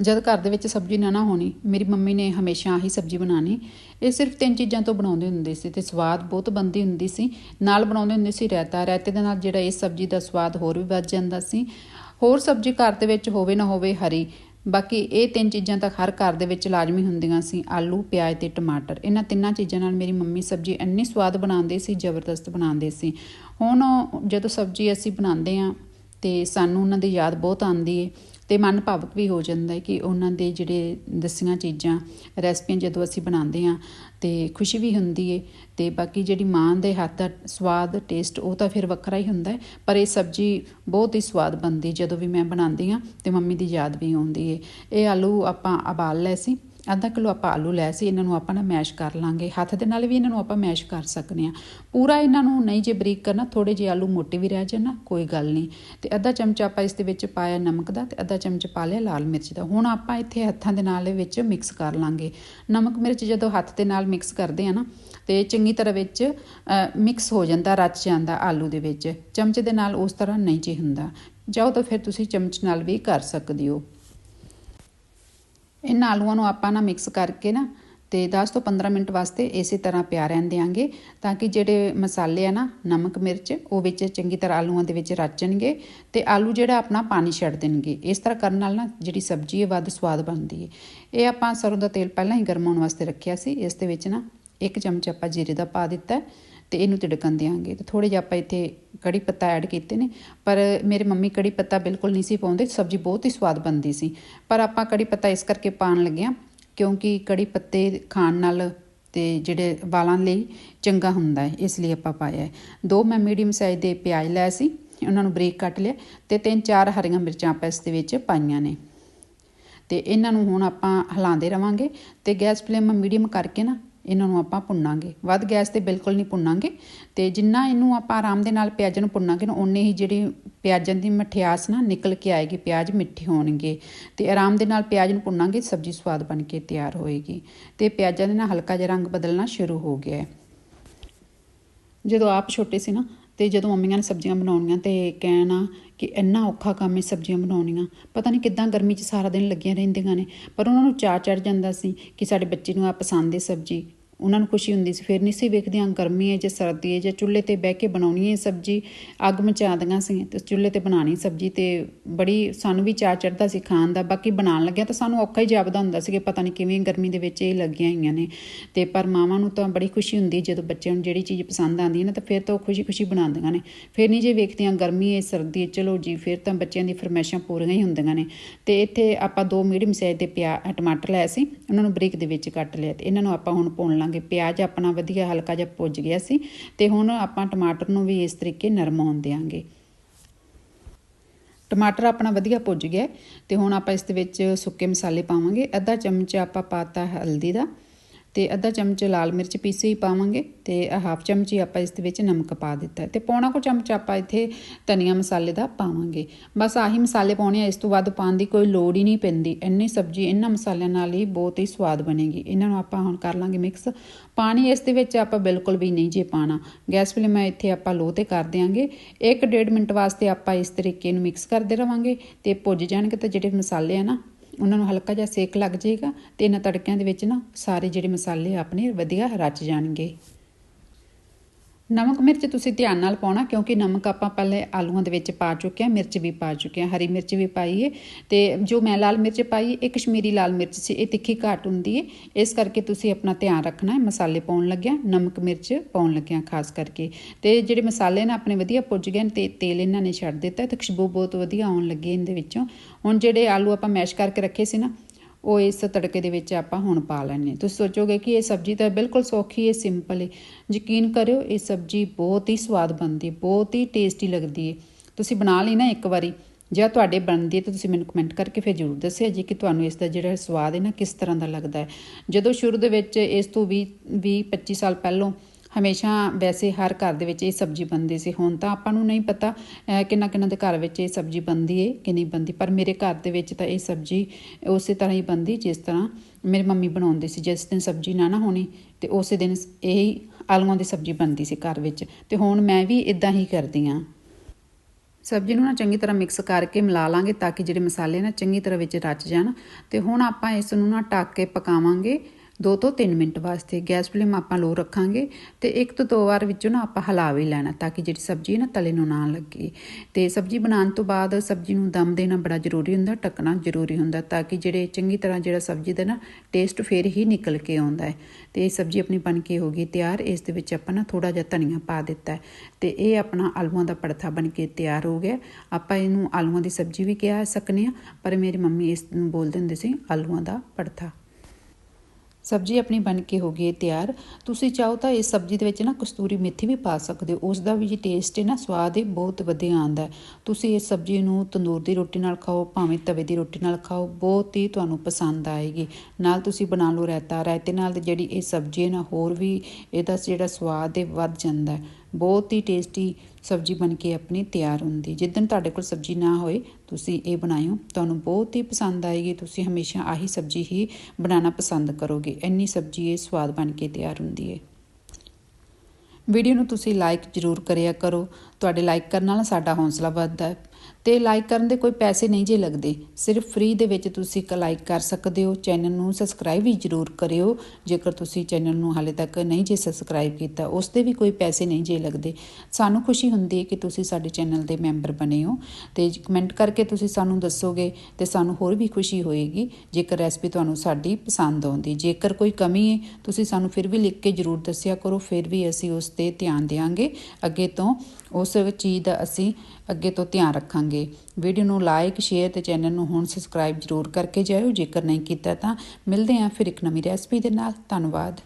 ਜਦ ਘਰ ਦੇ ਵਿੱਚ ਸਬਜ਼ੀ ਨਾ ਨਾ ਹੋਣੀ, ਮੇਰੀ ਮੰਮੀ ਨੇ ਹਮੇਸ਼ਾ ਆਹੀ ਸਬਜ਼ੀ ਬਣਾਣੀ ਇਹ ਸਿਰਫ ਤਿੰਨ ਚੀਜ਼ਾਂ ਤੋਂ ਬਣਾਉਂਦੇ ਹੁੰਦੇ ਸੀ ਤੇ ਸਵਾਦ ਬਹੁਤ ਬੰਦੀ ਹੁੰਦੀ ਸੀ। ਨਾਲ ਬਣਾਉਂਦੇ ਹੁੰਦੇ ਸੀ ਰਾਇਤਾ, ਰਾਇਤੇ ਦੇ ਨਾਲ ਜਿਹੜਾ ਇਸ ਸਬਜ਼ੀ ਦਾ ਸਵਾਦ ਹੋਰ ਵੀ ਵੱਧ ਜਾਂਦਾ ਸੀ। ਹੋਰ ਸਬਜ਼ੀ ਘਰ ਦੇ ਵਿੱਚ ਹੋਵੇ ਨਾ ਹੋਵੇ ਹਰੀ, ਬਾਕੀ ਇਹ ਤਿੰਨ ਚੀਜ਼ਾਂ ਤਾਂ ਹਰ ਘਰ ਦੇ ਵਿੱਚ ਲਾਜ਼ਮੀ ਹੁੰਦੀਆਂ ਸੀ, ਆਲੂ, ਪਿਆਜ਼ ਤੇ ਟਮਾਟਰ। ਇਹਨਾਂ ਤਿੰਨਾਂ ਚੀਜ਼ਾਂ ਨਾਲ ਮੇਰੀ ਮੰਮੀ ਸਬਜ਼ੀ ਇੰਨੀ ਸਵਾਦ ਬਣਾਉਂਦੇ ਸੀ, ਜ਼ਬਰਦਸਤ ਬਣਾਉਂਦੇ ਸੀ। ਹੁਣ ਜਦੋਂ ਸਬਜ਼ੀ ਅਸੀਂ ਬਣਾਉਂਦੇ ਆ ਤੇ ਸਾਨੂੰ ਉਹਨਾਂ ਦੀ ਯਾਦ ਬਹੁਤ ਆਉਂਦੀ ਏ। ਤੇ ਮਨ ਭਾਵਕ ਵੀ ਹੋ ਜਾਂਦਾ ਹੈ ਕਿ ਉਹਨਾਂ ਦੇ ਜਿਹੜੇ ਦੱਸੀਆਂ ਚੀਜ਼ਾਂ, ਰੈਸਪੀਆਂ ਜਦੋਂ ਅਸੀਂ ਬਣਾਉਂਦੇ ਆ ਤੇ ਖੁਸ਼ੀ ਵੀ ਹੁੰਦੀ ਹੈ ਤੇ ਬਾਕੀ ਜਿਹੜੀ ਮਾਂ ਦੇ ਹੱਥ ਦਾ ਸਵਾਦ ਟੇਸਟ ਉਹ ਤਾਂ ਫਿਰ ਵੱਖਰਾ ਹੀ ਹੁੰਦਾ ਹੈ, ਪਰ ਇਹ ਸਬਜ਼ੀ ਬਹੁਤ ਹੀ ਸਵਾਦ ਬਣਦੀ ਜਦੋਂ ਵੀ ਮੈਂ ਬਣਾਉਂਦੀ ਆ ਤੇ ਮੰਮੀ ਦੀ ਯਾਦ ਵੀ ਆਉਂਦੀ ਹੈ। ਇਹ ਆਲੂ ਆਪਾਂ ਉਬਾਲ ਲਏ ਸੀ ਅੱਧਾ ਕਿਲੋ ਆਪਾਂ ਆਲੂ ਲੈ ਸੀ, ਇਹਨਾਂ ਨੂੰ ਆਪਾਂ ਨਾ ਮੈਸ਼ ਕਰ ਲਾਂਗੇ। ਹੱਥ ਦੇ ਨਾਲ ਵੀ ਇਹਨਾਂ ਨੂੰ ਆਪਾਂ ਮੈਸ਼ ਕਰ ਸਕਨੇ ਆ। ਪੂਰਾ ਇਹਨਾਂ ਨੂੰ ਨਹੀਂ ਜੇ ਬਰੀਕ ਕਰਨਾ ਥੋੜੇ ਜਿਹੇ ਆਲੂ ਮੋਟੇ ਵੀ ਰਹਿ ਜਾਣ ਕੋਈ ਗੱਲ ਨਹੀਂ। ਤੇ ਅੱਧਾ ਚਮਚਾ ਆਪਾਂ ਇਸ ਦੇ ਵਿੱਚ ਪਾਇਆ ਨਮਕ ਦਾ ਤੇ ਅੱਧਾ ਚਮਚ ਪਾ ਲਿਆ ਲਾਲ ਮਿਰਚ ਦਾ। ਹੁਣ ਆਪਾਂ ਇੱਥੇ ਹੱਥਾਂ ਦੇ ਨਾਲ ਵਿੱਚ ਮਿਕਸ ਕਰ ਲਾਂਗੇ। ਨਮਕ ਮਿਰਚ ਜਦੋਂ ਹੱਥ ਦੇ ਨਾਲ ਮਿਕਸ ਕਰਦੇ ਆ ਨਾ, ਤੇ ਚੰਗੀ ਤਰ੍ਹਾਂ ਵਿੱਚ ਮਿਕਸ ਹੋ ਜਾਂਦਾ, ਰਚ ਜਾਂਦਾ ਆਲੂ ਦੇ ਵਿੱਚ। ਚਮਚੇ ਦੇ ਨਾਲ ਉਸ ਤਰ੍ਹਾਂ ਨਹੀਂ ਜੇ ਹੁੰਦਾ। ਜਾਓ ਤਾਂ ਫਿਰ ਤੁਸੀਂ ਚਮਚ ਨਾਲ ਵੀ ਕਰ ਸਕਦੇ ਹੋ। ਇਹਨਾਂ ਆਲੂਆਂ ਨੂੰ ਆਪਾਂ ਨਾ ਮਿਕਸ ਕਰਕੇ ਨਾ ਤੇ 10 ਤੋਂ 15 ਮਿੰਟ ਵਾਸਤੇ ਇਸੇ ਤਰ੍ਹਾਂ ਪਿਆ ਰਹਿਣ ਦੇਾਂਗੇ ਤਾਂ ਕਿ ਜਿਹੜੇ ਮਸਾਲੇ ਆ ਨਾ, ਨਮਕ, ਮਿਰਚ, ਉਹ ਵਿੱਚ ਚੰਗੀ ਤਰ੍ਹਾਂ ਆਲੂਆਂ ਦੇ ਵਿੱਚ ਰਚਣਗੇ ਤੇ ਆਲੂ ਜਿਹੜਾ ਆਪਣਾ ਪਾਣੀ ਛੱਡ ਦੇਣਗੇ। ਇਸ ਤਰ੍ਹਾਂ ਕਰਨ ਨਾਲ ਨਾ ਜਿਹੜੀ ਸਬਜ਼ੀ ਹੈ ਵੱਧ ਸਵਾਦ ਬਣਦੀ ਹੈ। ਇਹ ਆਪਾਂ ਸਰੋਂ ਦਾ ਤੇਲ ਪਹਿਲਾਂ ਹੀ ਗਰਮ ਹੋਣ ਵਾਸਤੇ ਰੱਖਿਆ ਸੀ। ਇਸ ਦੇ ਵਿੱਚ ਨਾ ਇੱਕ ਚਮਚ ਆਪਾਂ ਜੀਰੇ ਦਾ ਪਾ ਦਿੱਤਾ ਤੇ ਇਹਨੂੰ ਤਿੜਕਣ ਦੇਾਂਗੇ ਤੇ ਥੋੜੇ ਜਿਹਾ ਆਪਾਂ ਇੱਥੇ ਕੜੀ ਪੱਤਾ ਐਡ ਕੀਤੇ ਨੇ। ਪਰ ਮੇਰੇ ਮੰਮੀ ਕੜੀ ਪੱਤਾ ਬਿਲਕੁਲ ਨਹੀਂ ਸੀ ਪਾਉਂਦੇ। ਸਬਜ਼ੀ ਬਹੁਤ ਹੀ ਸਵਾਦ ਬਣਦੀ ਸੀ। ਪਰ ਆਪਾਂ ਕੜੀ ਪੱਤਾ ਇਸ ਕਰਕੇ ਪਾਣ ਲੱਗਿਆ ਕਿਉਂਕਿ ਕੜੀ ਪੱਤੇ ਖਾਣ ਨਾਲ ਤੇ ਜਿਹੜੇ ਵਾਲਾਂ ਲਈ ਚੰਗਾ ਹੁੰਦਾ ਹੈ। ਇਸ ਲਈ ਆਪਾਂ ਪਾਇਆ ਹੈ। ਦੋ ਮੈਂ ਮੀਡੀਅਮ ਸਾਈਜ਼ ਦੇ ਪਿਆਜ਼ ਲੈ ਸੀ। ਉਹਨਾਂ ਨੂੰ ਬਰੀਕ ਕੱਟ ਲਿਆ ਤੇ ਤਿੰਨ ਚਾਰ ਹਰੀਆਂ ਮਿਰਚਾਂ ਆਪਾਂ ਇਸ ਦੇ ਵਿੱਚ ਪਾਈਆਂ ਨੇ। ਤੇ ਇਹਨਾਂ ਨੂੰ ਹੁਣ ਆਪਾਂ ਹਿਲਾਉਂਦੇ ਰਵਾਂਗੇ। ਤੇ ਗੈਸ ਫਲੇਮ ਮੀਡੀਅਮ ਕਰਕੇ ਨਾ ਇਹਨਾਂ ਨੂੰ ਆਪਾਂ ਭੁੰਨਾਂਗੇ। ਵੱਧ ਗੈਸ ਤੇ ਬਿਲਕੁਲ ਨਹੀਂ ਭੁੰਨਾਂਗੇ। ਤੇ ਜਿੰਨਾ ਇਹਨੂੰ ਆਪਾਂ ਆਰਾਮ ਦੇ ਨਾਲ ਪਿਆਜ਼ਾਂ ਨੂੰ ਭੁੰਨਾਂਗੇ ਨਾ ਉਨੇ ਹੀ ਜਿਹੜੀ ਪਿਆਜ਼ਾਂ ਦੀ ਮਠਿਆਸ ਨਾ ਨਿਕਲ ਕੇ ਆਏਗੀ, ਪਿਆਜ਼ ਮਿੱਠੇ ਹੋਣਗੇ। ਤੇ ਆਰਾਮ ਦੇ ਨਾਲ ਪਿਆਜ਼ ਨੂੰ ਭੁੰਨਾਂਗੇ, ਸਬਜ਼ੀ ਸਵਾਦ ਬਣ ਕੇ ਤਿਆਰ ਹੋਏਗੀ। ਤੇ ਪਿਆਜ਼ਾਂ ਦੇ ਨਾਲ ਹਲਕਾ ਜਿਹਾ ਰੰਗ ਬਦਲਣਾ ਸ਼ੁਰੂ ਹੋ ਗਿਆ ਹੈ। ਜਦੋਂ ਆਪ ਛੋਟੇ ਸੀ ਨਾ ਤੇ ਜਦੋਂ ਮੰਮੀਆਂ ਨੇ ਸਬਜ਼ੀਆਂ ਬਣਾਉਣੀਆਂ ਤੇ ਕਹਿਣਾ ਕਿ ਇੰਨਾ ਔਖਾ ਕੰਮ ਹੈ ਸਬਜ਼ੀਆਂ ਬਣਾਉਣੀਆਂ, ਪਤਾ ਨਹੀਂ ਕਿੱਦਾਂ ਗਰਮੀ 'ਚ ਸਾਰਾ ਦਿਨ ਲੱਗੀਆਂ ਰਹਿੰਦੀਆਂ ਨੇ, ਪਰ ਉਹਨਾਂ ਨੂੰ ਚਾਅ ਚੜ ਜਾਂਦਾ ਸੀ ਕਿ ਸਾਡੇ ਬੱਚੇ ਨੂੰ ਆ ਪਸੰਦ ਹੈ ਸਬਜ਼ੀ। ਉਹਨਾਂ ਨੂੰ ਖੁਸ਼ੀ ਹੁੰਦੀ ਸੀ। ਫਿਰ ਨਹੀਂ ਸੀ ਵੇਖਦਿਆਂ ਗਰਮੀ ਹੈ ਜਾਂ ਸਰਦੀ ਹੈ ਜਾਂ ਚੁੱਲ੍ਹੇ ਤੇ ਬਹਿ ਕੇ ਬਣਾਉਣੀ ਹੈ ਸਬਜ਼ੀ ਅੱਗ ਮਚਾਉਂਦੀਆਂ ਸੀ। ਤੇ ਚੁੱਲ੍ਹੇ ਤੇ ਬਣਾਣੀ ਸਬਜ਼ੀ ਤੇ ਬੜੀ ਸਾਨੂੰ ਵੀ ਚਾਹ ਚੜਦਾ ਸੀ ਖਾਣ ਦਾ। ਬਾਕੀ ਬਣਾਉਣ ਲੱਗਿਆ ਤਾਂ ਸਾਨੂੰ ਔਖਾ ਹੀ ਜਾਪਦਾ ਹੁੰਦਾ ਸੀ ਕਿ ਪਤਾ ਨਹੀਂ ਕਿਵੇਂ ਗਰਮੀ ਦੇ ਵਿੱਚ ਇਹ ਲੱਗੀਆਂ ਹੋਈਆਂ ਨੇ। ਤੇ ਪਰ ਮਾਵਾਂ ਨੂੰ ਤਾਂ ਬੜੀ ਖੁਸ਼ੀ ਹੁੰਦੀ ਜਦੋਂ ਬੱਚਿਆਂ ਨੂੰ ਜਿਹੜੀ ਚੀਜ਼ ਪਸੰਦ ਆਉਂਦੀ ਹੈ ਨਾ ਤਾਂ ਫਿਰ ਤਾਂ ਉਹ ਖੁਸ਼ੀ-ਖੁਸ਼ੀ ਬਣਾਉਂਦੀਆਂ ਨੇ। ਫਿਰ ਨਹੀਂ ਜੇ ਵੇਖਦੀਆਂ ਗਰਮੀ ਹੈ, ਸਰਦੀ ਹੈ, ਚਲੋ ਜੀ, ਫਿਰ ਤਾਂ ਬੱਚਿਆਂ ਦੀ ਫਰਮਾਇਸ਼ਾਂ ਪੂਰੀਆਂ ਹੀ ਹੁੰਦੀਆਂ ਨੇ। ਤੇ ਇੱਥੇ ਆਪਾਂ ਦੋ ਮੀਡੀਅਮ ਸਾਈਜ਼ ਦੇ ਪਿਆ ਟਮਾਟਰ ਲਏ ਸੀ। ਉਹਨਾਂ ਨੂੰ ਬਰੀਕ ਦੇ ਵਿੱਚ ਕੱਟ ਲਿਆ ਤੇ ਇਹਨਾਂ ਨੂੰ ਆਪਾਂ ਹੁਣ ਭੁੰਨ ਲਾਂਗੇ ਪਿਆਜ਼ ਆਪਣਾ ਵਧੀਆ ਹਲਕਾ ਜਿਹਾ ਪੁੱਜ ਗਿਆ ਸੀ ਤੇ ਹੁਣ ਆਪਾਂ ਟਮਾਟਰ ਨੂੰ ਵੀ ਇਸ ਤਰੀਕੇ ਨਰਮ ਹੋਣ ਦੇਾਂਗੇ ਟਮਾਟਰ ਆਪਣਾ ਵਧੀਆ ਪੁੱਜ ਗਿਆ ਤੇ ਹੁਣ ਆਪਾਂ ਇਸ ਦੇ ਵਿੱਚ ਸੁੱਕੇ ਮਸਾਲੇ ਪਾਵਾਂਗੇ। ਅੱਧਾ ਚਮਚ ਆਪਾਂ ਪਾਤਾ ਹਲਦੀ ਦਾ। ਤੇ ਅੱਧਾ ਚਮਚ ਲਾਲ ਮਿਰਚ ਪੀਸੀ ਹੀ ਪਾਵਾਂਗੇ ਤੇ ਹਾਫ ਚਮਚੀ ਆਪਾਂ ਇਸ ਦੇ ਵਿੱਚ ਨਮਕ ਪਾ ਦਿੱਤਾ ਤੇ ਪੌਣਾ ਕੁ ਚਮਚ ਆਪਾਂ ਇੱਥੇ ਧਨੀਆ ਮਸਾਲੇ ਦਾ ਪਾਵਾਂਗੇ। ਬਸ ਆਹੀ ਮਸਾਲੇ ਪਾਉਣੇ ਆ, ਇਸ ਤੋਂ ਵੱਧ ਪਾਉਣ ਦੀ ਕੋਈ ਲੋੜ ਹੀ ਨਹੀਂ ਪੈਂਦੀ। ਇੰਨੀ ਸਬਜ਼ੀ ਇਹਨਾਂ ਮਸਾਲਿਆਂ ਨਾਲ ਹੀ ਬਹੁਤ ਹੀ ਸਵਾਦ ਬਣੇਗੀ। ਇਹਨਾਂ ਨੂੰ ਆਪਾਂ ਹੁਣ ਕਰ ਲਾਂਗੇ ਮਿਕਸ ਪਾਣੀ ਇਸ ਦੇ ਵਿੱਚ ਆਪਾਂ ਬਿਲਕੁਲ ਵੀ ਨਹੀਂ ਜੇ ਪਾਣਾ ਗੈਸ ਫਲੇਮ ਇੱਥੇ ਆਪਾਂ ਲੋ ਤੇ ਕਰ ਦਿਆਂਗੇ। 1.5 ਮਿੰਟ ਵਾਸਤੇ ਆਪਾਂ ਇਸ ਤਰੀਕੇ ਨੂੰ ਮਿਕਸ ਕਰਦੇ ਰਵਾਂਗੇ ਤੇ ਭੁੱਜ ਜਾਣਗੇ ਤਾਂ ਜਿਹੜੇ ਮਸਾਲੇ ਆ ਨਾ ਉਹਨਾਂ ਨੂੰ ਹਲਕਾ ਜਿਹਾ ਸੇਕ ਲੱਗ ਜਾਏਗਾ ਤੇ ਇਹਨਾਂ ਤੜਕਿਆਂ ਦੇ ਵਿੱਚ ਨਾ ਸਾਰੇ ਜਿਹੜੇ ਮਸਾਲੇ ਆਪਣੇ ਵਧੀਆ ਰਚ ਜਾਣਗੇ। ਨਮਕ ਮਿਰਚ ਤੁਸੀਂ ਧਿਆਨ ਨਾਲ ਪਾਉਣਾ, ਕਿਉਂਕਿ ਨਮਕ ਆਪਾਂ ਪਹਿਲੇ ਆਲੂਆਂ ਦੇ ਵਿੱਚ ਪਾ ਚੁੱਕੇ ਆ ਮਿਰਚ ਵੀ ਪਾ ਚੁੱਕੇ ਆ ਹਰੀ ਮਿਰਚ ਵੀ ਪਾਈ ਏ, ਤੇ ਜੋ ਮੈਂ ਲਾਲ ਮਿਰਚ ਪਾਈ ਇਹ ਕਸ਼ਮੀਰੀ ਲਾਲ ਮਿਰਚ ਸੀ, ਇਹ ਤਿੱਖੀ ਘਾਟ ਹੁੰਦੀ ਏ, ਇਸ ਕਰਕੇ ਤੁਸੀਂ ਆਪਣਾ ਧਿਆਨ ਰੱਖਣਾ ਹੈ, ਮਸਾਲੇ ਪਾਉਣ ਲੱਗਿਆ, ਨਮਕ ਮਿਰਚ ਪਾਉਣ ਲੱਗਿਆ ਖਾਸ ਕਰਕੇ, ਤੇ ਜਿਹੜੇ ਮਸਾਲੇ ਨੇ ਆਪਣੇ ਵਧੀਆ ਪੁੱਜ ਗਏ ਤੇ ਤੇਲ ਇਹਨਾਂ ਨੇ ਛੱਡ ਦਿੱਤਾ, ਤੇ ਖੁਸ਼ਬੂ ਬਹੁਤ ਵਧੀਆ ਆਉਣ ਲੱਗੀ ਇਹਦੇ ਵਿੱਚੋਂ, ਹੁਣ ਜਿਹੜੇ ਆਲੂ ਆਪਾਂ ਮੈਸ਼ ਕਰਕੇ ਰੱਖੇ ਸੀ ਨਾ ਉਹ ਇਸ ਤੜਕੇ ਦੇ ਵਿੱਚ ਆਪਾਂ ਹੁਣ ਪਾ ਲੈਣੇ ਤੁਸੀਂ ਸੋਚੋਗੇ ਕਿ ਇਹ ਸਬਜ਼ੀ ਤਾਂ ਬਿਲਕੁਲ ਸੌਖੀ ਹੈ ਸਿੰਪਲ ਹੈ। ਯਕੀਨ ਕਰਿਓ, ਇਹ ਸਬਜ਼ੀ ਬਹੁਤ ਹੀ ਸਵਾਦ ਬਣਦੀ ਹੈ, ਬਹੁਤ ਹੀ ਟੇਸਟੀ ਲੱਗਦੀ ਹੈ। ਤੁਸੀਂ ਬਣਾ ਲਈ ਨਾ ਇੱਕ ਵਾਰੀ, ਜੇ ਤੁਹਾਡੇ ਬਣਦੀ ਹੈ ਤਾਂ ਤੁਸੀਂ ਮੈਨੂੰ ਕਮੈਂਟ ਕਰਕੇ ਫਿਰ ਜ਼ਰੂਰ ਦੱਸਿਓ ਜੀ ਕਿ ਤੁਹਾਨੂੰ ਇਸ ਦਾ ਜਿਹੜਾ ਸਵਾਦ ਹੈ ਨਾ ਕਿਸ ਤਰ੍ਹਾਂ ਦਾ ਲੱਗਦਾ ਹੈ। ਜਦੋਂ ਸ਼ੁਰੂ ਦੇ ਵਿੱਚ ਇਸ ਤੋਂ 20 20 25 ਸਾਲ ਪਹਿਲਾਂ ਹਮੇਸ਼ਾ ਵੈਸੇ ਹਰ ਘਰ ਦੇ ਵਿੱਚ ਇਹ ਸਬਜ਼ੀ ਬਣਦੀ ਸੀ। ਹੁਣ ਤਾਂ ਆਪਾਂ ਨੂੰ ਨਹੀਂ ਪਤਾ ਕਿੰਨਾ ਕਿੰਨਾ ਦੇ ਘਰ ਵਿੱਚ ਇਹ ਸਬਜ਼ੀ ਬਣਦੀ ਏ, ਕਿ ਨਹੀਂ ਬਣਦੀ। ਪਰ ਮੇਰੇ ਘਰ ਦੇ ਵਿੱਚ ਤਾਂ ਇਹ ਸਬਜ਼ੀ ਉਸੇ ਤਰ੍ਹਾਂ ਹੀ ਬਣਦੀ, ਜਿਸ ਤਰ੍ਹਾਂ ਮੇਰੀ ਮੰਮੀ ਬਣਾਉਂਦੀ ਸੀ। ਜਿਸ ਦਿਨ ਸਬਜ਼ੀ ਨਾ ਨਾ ਹੋਣੀ, ਤੇ ਉਸੇ ਦਿਨ ਇਹ ਆਲੂਆਂ ਦੀ ਸਬਜ਼ੀ ਬਣਦੀ ਸੀ ਘਰ ਵਿੱਚ। ਤੇ ਹੁਣ ਮੈਂ ਵੀ ਇਦਾਂ ਹੀ ਕਰਦੀ ਆਂ। ਸਬਜ਼ੀ ਨੂੰ ਨਾ ਚੰਗੀ ਤਰ੍ਹਾਂ ਮਿਕਸ ਕਰਕੇ ਮਿਲਾ ਲਾਂਗੇ, ਤਾਂ ਕਿ ਜਿਹੜੇ ਮਸਾਲੇ ਨਾ ਚੰਗੀ ਤਰ੍ਹਾਂ ਵਿੱਚ ਰਚ ਜਾਣ। ਤੇ ਹੁਣ ਆਪਾਂ ਇਸ ਨੂੰ ਨਾ ਢੱਕ ਕੇ ਪਕਾਵਾਂਗੇ 2 ਤੋਂ 3 ਮਿੰਟ ਵਾਸਤੇ ਗੈਸ ਫਲੇਮ ਆਪਾਂ ਲੋ ਰੱਖਾਂਗੇ ਤੇ ਇੱਕ ਤੋਂ ਦੋ ਵਾਰ ਵਿੱਚੋਂ ਨਾ ਆਪਾਂ ਹਿਲਾ ਵੀ ਲੈਣਾ ਤਾਂ ਕਿ ਜਿਹੜੀ ਸਬਜ਼ੀ ਨਾ ਤਲੇ ਨੂੰ ਨਾ ਲੱਗੇ। ਤੇ ਸਬਜ਼ੀ ਬਣਾਉਣ ਤੋਂ ਬਾਅਦ ਸਬਜ਼ੀ ਨੂੰ ਦਮ ਦੇਣਾ ਬੜਾ ਜ਼ਰੂਰੀ ਹੁੰਦਾ ਟੱਕਣਾ ਜ਼ਰੂਰੀ ਹੁੰਦਾ ਤਾਂ ਕਿ ਜਿਹੜੇ ਚੰਗੀ ਤਰ੍ਹਾਂ ਜਿਹੜਾ ਸਬਜ਼ੀ ਦਾ ਨਾ ਟੇਸਟ ਫੇਰ ਹੀ ਨਿਕਲ ਕੇ ਆਉਂਦਾ ਹੈ। ਤੇ ਇਹ ਸਬਜ਼ੀ ਆਪਣੀ ਬਣ ਕੇ ਹੋ ਗਈ ਤਿਆਰ, ਇਸ ਦੇ ਵਿੱਚ ਆਪਾਂ ਨਾ ਥੋੜਾ ਜਿਹਾ ਧਨੀਆ ਪਾ ਦਿੱਤਾ ਹੈ। ਤੇ ਇਹ ਆਪਣਾ ਆਲੂਆਂ ਦਾ ਪੜਥਾ ਬਣ ਕੇ ਤਿਆਰ ਹੋ ਗਿਆ। ਆਪਾਂ ਇਹਨੂੰ ਆਲੂਆਂ ਦੀ ਸਬਜ਼ੀ ਵੀ ਕਹਿ ਸਕਨੇ ਆ ਪਰ ਮੇਰੀ ਮੰਮੀ ਇਸ ਨੂੰ ਬੋਲਦੇ ਹੁੰਦੇ ਸੀ ਆਲੂਆਂ ਦਾ ਪੜਥਾ। ਸਬਜ਼ੀ ਆਪਣੀ ਬਣ ਕੇ ਹੋ ਗਈ ਹੈ ਤਿਆਰ। ਤੁਸੀਂ ਚਾਹੋ ਤਾਂ ਇਸ ਸਬਜ਼ੀ ਦੇ ਵਿੱਚ ਨਾ ਕਸਤੂਰੀ ਮੇਥੀ ਵੀ ਪਾ ਸਕਦੇ ਹੋ। ਉਸ ਦਾ ਵੀ ਜੀ ਟੇਸਟ ਹੈ ਨਾ, ਸਵਾਦ ਹੈ, ਬਹੁਤ ਵਧੀਆ ਆਉਂਦਾ ਤੁਸੀਂ ਇਸ ਸਬਜ਼ੀ ਨੂੰ ਤੰਦੂਰ ਦੀ ਰੋਟੀ ਨਾਲ ਖਾਓ, ਭਾਵੇਂ ਤਵੇ ਦੀ ਰੋਟੀ ਨਾਲ ਖਾਓ, ਬਹੁਤ ਹੀ ਤੁਹਾਨੂੰ ਪਸੰਦ ਆਏਗੀ। ਨਾਲ ਤੁਸੀਂ ਬਣਾ ਲਓ ਰਾਇਤਾ। ਰਾਇਤੇ ਨਾਲ ਜਿਹੜੀ ਇਹ ਸਬਜ਼ੀ ਹੈ ਨਾ, ਹੋਰ ਵੀ ਇਹਦਾ ਜਿਹੜਾ ਸਵਾਦ ਹੈ, ਵੱਧ ਜਾਂਦਾ ਹੈ। ਬਹੁਤ ਹੀ ਟੇਸਟੀ ਸਬਜ਼ੀ ਬਣ ਕੇ ਆਪਣੀ ਤਿਆਰ ਹੁੰਦੀ। ਜਿੱਦਣ ਤੁਹਾਡੇ ਕੋਲ ਸਬਜ਼ੀ ਨਾ ਹੋਏ, ਤੁਸੀਂ ਇਹ ਬਣਾਇਓ। ਤੁਹਾਨੂੰ ਬਹੁਤ ਹੀ ਪਸੰਦ ਆਏਗੀ। ਤੁਸੀਂ ਹਮੇਸ਼ਾ ਆਹੀ ਸਬਜ਼ੀ ਹੀ ਬਣਾਉਣਾ ਪਸੰਦ ਕਰੋਗੇ। ਇੰਨੀ ਸਬਜ਼ੀ ਇਹ ਸਵਾਦ ਬਣ ਕੇ ਤਿਆਰ ਹੁੰਦੀ ਹੈ ਵੀਡੀਓ ਨੂੰ ਤੁਸੀਂ ਲਾਈਕ ਜ਼ਰੂਰ ਕਰਿਆ ਕਰੋ। ਤੁਹਾਡੇ ਲਾਈਕ ਕਰਨ ਨਾਲ ਸਾਡਾ ਹੌਸਲਾ ਵੱਧਦਾ ਹੈ ਤੇ ਲਾਈਕ ਕਰਨ ਦੇ ਕੋਈ ਪੈਸੇ ਨਹੀਂ ਜੇ ਲੱਗਦੇ। ਸਿਰਫ ਫ੍ਰੀ ਦੇ ਵਿੱਚ ਤੁਸੀਂ ਇੱਕ ਲਾਈਕ ਕਰ ਸਕਦੇ ਹੋ। ਚੈਨਲ ਨੂੰ ਸਬਸਕ੍ਰਾਈਬ ਵੀ ਜ਼ਰੂਰ ਕਰਿਓ। ਜੇਕਰ ਤੁਸੀਂ ਚੈਨਲ ਨੂੰ ਹਾਲੇ ਤੱਕ ਨਹੀਂ ਜੇ ਸਬਸਕ੍ਰਾਈਬ ਕੀਤਾ, ਉਸ 'ਤੇ ਵੀ ਕੋਈ ਪੈਸੇ ਨਹੀਂ ਜੇ ਲੱਗਦੇ। ਸਾਨੂੰ ਖੁਸ਼ੀ ਹੁੰਦੀ ਹੈ ਕਿ ਤੁਸੀਂ ਸਾਡੇ ਚੈਨਲ ਦੇ ਮੈਂਬਰ ਬਣੇ ਹੋ। ਤੇ ਕਮੈਂਟ ਕਰਕੇ ਤੁਸੀਂ ਸਾਨੂੰ ਦੱਸੋਗੇ ਤੇ ਸਾਨੂੰ ਹੋਰ ਵੀ ਖੁਸ਼ੀ ਹੋਏਗੀ। ਜੇਕਰ ਰੈਸਪੀ ਤੁਹਾਨੂੰ ਸਾਡੀ ਪਸੰਦ ਆਉਂਦੀ। ਜੇਕਰ ਕੋਈ ਕਮੀ ਹੈ, ਤੁਸੀਂ ਸਾਨੂੰ ਫਿਰ ਵੀ ਲਿਖ ਕੇ ਜ਼ਰੂਰ ਦੱਸਿਆ ਕਰੋ। ਫਿਰ ਵੀ ਅਸੀਂ ਉਸ ਤੇ ਧਿਆਨ ਦੇਵਾਂਗੇ ਅੱਗੇ ਤੋਂ ਉਸ ਚੀਜ਼ ਦਾ ਅਸੀਂ ਅੱਗੇ ਤੋਂ ਧਿਆਨ ਰੱਖਾਂਗੇ। ਵੀਡੀਓ ਨੂੰ ਲਾਈਕ ਸ਼ੇਅਰ ਤੇ ਚੈਨਲ ਨੂੰ ਹੁਣ ਸਬਸਕ੍ਰਾਈਬ ਜ਼ਰੂਰ ਕਰਕੇ ਜਾਇਓ। ਜੇਕਰ ਨਹੀਂ ਕੀਤਾ ਤਾਂ ਮਿਲਦੇ ਹਾਂ ਫਿਰ ਇੱਕ ਨਵੀਂ ਰੈਸਪੀ ਦੇ ਨਾਲ। ਧੰਨਵਾਦ।